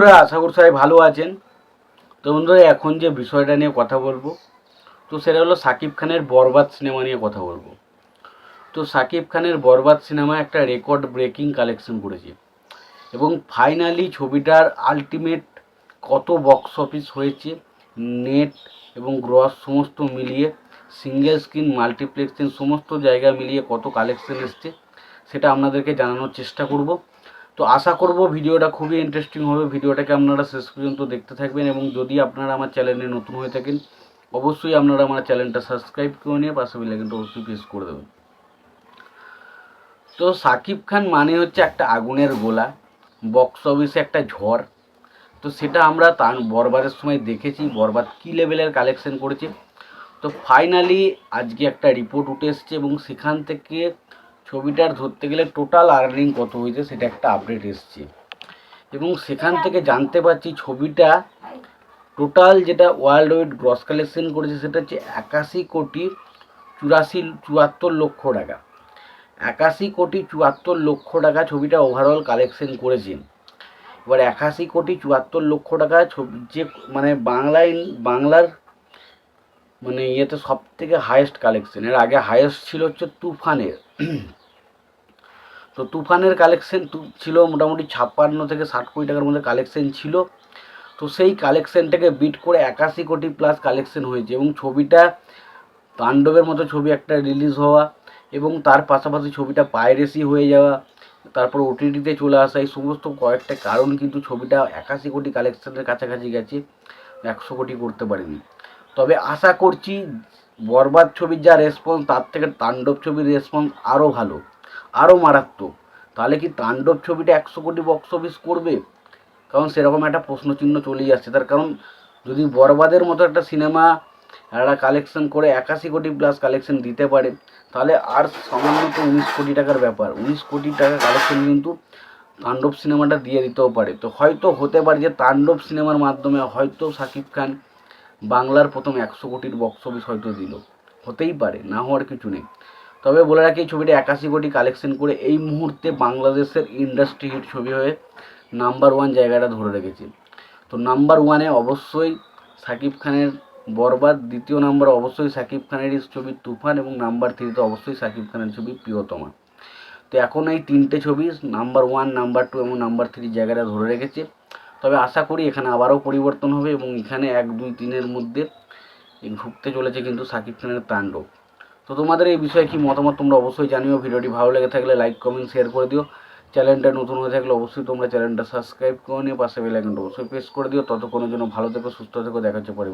বন্ধুরা, আশা করি সবাই ভালো আছেন। তো বন্ধুরা, এখন যে বিষয়টা নিয়ে কথা বলব, তো সেটা হলো সাকিব খানের বরবাদ সিনেমা নিয়ে কথা বলব। তো সাকিব খানের বরবাদ সিনেমা একটা রেকর্ড ব্রেকিং কালেকশন করেছে এবং ফাইনালি ছবিটার আলটিমেট কত বক্স অফিস হয়েছে নেট এবং গ্রস সমস্ত মিলিয়ে সিঙ্গেল স্ক্রিন মাল্টিপ্লেক্সিং সমস্ত জায়গা মিলিয়ে কত কালেকশন এসছে, সেটা আপনাদেরকে জানানোর চেষ্টা করব। তো আশা করব ভিডিওটা খুবই ইন্টারেস্টিং হবে। ভিডিওটাকে আপনারা শেষ পর্যন্ত দেখতে থাকবেন এবং যদি আপনারা আমার চ্যানেলে নতুন হয়ে থাকেন, অবশ্যই আপনারা আমার চ্যানেলটা সাবস্ক্রাইব করে নিয়ে পাশে বেলাইকনটা অবশ্যই প্রেস করে দেবেন। তো সাকিব খান মানে হচ্ছে একটা আগুনের গোলা বক্স অফিসে একটা ঝড়। তো সেটা আমরা তার বরবারের সময় দেখেছি, বরবাদ কী লেভেলের কালেকশন করেছে। তো ফাইনালি আজকে একটা রিপোর্ট উঠে এসছে এবং সেখান থেকে ছবিটার ধরতে গেলে টোটাল আর্নিং কত হয়েছে সেটা একটা আপডেট এসছে। এবং সেখান থেকে জানতে পারছি ছবিটা টোটাল যেটা ওয়ার্ল্ড ওয়াইড গ্রস কালেকশন করেছে সেটা হচ্ছে একাশি কোটি চুরাশি, চুয়াত্তর লক্ষ টাকা। একাশি কোটি চুয়াত্তর লক্ষ টাকা ছবিটা ওভারঅল কালেকশন করেছে। এবার একাশি কোটি চুয়াত্তর লক্ষ টাকা ছবি যে মানে বাংলায়, বাংলার মানে ইয়েতে সব থেকে হায়েস্ট কালেকশন এর আগে হায়েস্ট ছিল হচ্ছে তুফানের। তো তুফানের কালেকশন ছিল মোটামুটি ছাপ্পান্ন থেকে ষাট কোটি টাকার মধ্যে কালেকশন ছিল। তো সেই কালেকশনটাকে বিট করে একাশি কোটি প্লাস কালেকশন হয়েছে এবং ছবিটা তাণ্ডবের মতো ছবি একটা রিলিজ হওয়া এবং তার পাশাপাশি ছবিটা পাইরেসি হয়ে যাওয়া, তারপর ওটিটিতে চলে আসা, এই সমস্ত কয়েকটা কারণ কিন্তু ছবিটা একাশি কোটি কালেকশনের কাছাকাছি গেছে, একশো কোটি করতে পারেনি। তবে আশা করছি বরবাদ ছবির যা রেসপন্স তার থেকে তাণ্ডব ছবির রেসপন্স আরও ভালো। আরও মারাত্মক। তাহলে কি তাণ্ডব ছবিটা একশো কোটি বক্স অফিস করবে? কারণ সেরকম একটা প্রশ্নচিহ্ন চলেই আসছে। তার কারণ যদি বরবাদের মতো একটা সিনেমা একটা কালেকশন করে একাশি কোটি প্লাস কালেকশন দিতে পারে, তাহলে আর সামান্য তো উনিশ কোটি টাকার ব্যাপার। উনিশ কোটি টাকা কালেকশন কিন্তু তাণ্ডব সিনেমাটা দিয়ে দিতেও পারে। তো হয়তো হতে পারে যে তাণ্ডব সিনেমার মাধ্যমে হয়তো সাকিব খান বাংলার প্রথম একশো কোটির বক্স অফিস হয়তো দিল। হতেই পারে, না হওয়ার কিছু নেই। তবে বলে রাখি ছবিটা একাশি কোটি কালেকশন করে এই মুহূর্তে বাংলাদেশের ইন্ডাস্ট্রি হিট ছবি হয়ে নাম্বার ওয়ান জায়গাটা ধরে রেখেছে। তো নাম্বার ওয়ানে অবশ্যই সাকিব খানের বরবাদ, দ্বিতীয় নাম্বার অবশ্যই সাকিব খানেরই ছবি তুফান এবং নাম্বার থ্রিতে অবশ্যই সাকিব খানের ছবি প্রিয়তমা। তো এখন এই তিনটে ছবি নাম্বার ওয়ান নাম্বার টু এবং নাম্বার থ্রি জায়গাটা ধরে রেখেছে। তবে আশা করি এখানে আবারও পরিবর্তন হবে এবং এখানে এক, দুই, তিনের মধ্যে ঢুকতে চলেছে কিন্তু সাকিব খানের তাণ্ডব। তো তোমাদের এই বিষয়ে কি মতামত তোমরা অবশ্যই জানিও। ভিডিওটি ভালো লেগে থাকলে লাইক কমেন্ট শেয়ার করে দিও। চ্যানেলটা নতুন হয়ে থাকলে অবশ্যই তোমরা চ্যানেলটা সাবস্ক্রাইব করে নিয়ে পাশে বেলাইকনটা অবশ্যই প্রেস করে দিও। ততক্ষণের জন্য ভালো থেকো, সুস্থ থেকো দেখাচ্ছে হচ্ছে পরে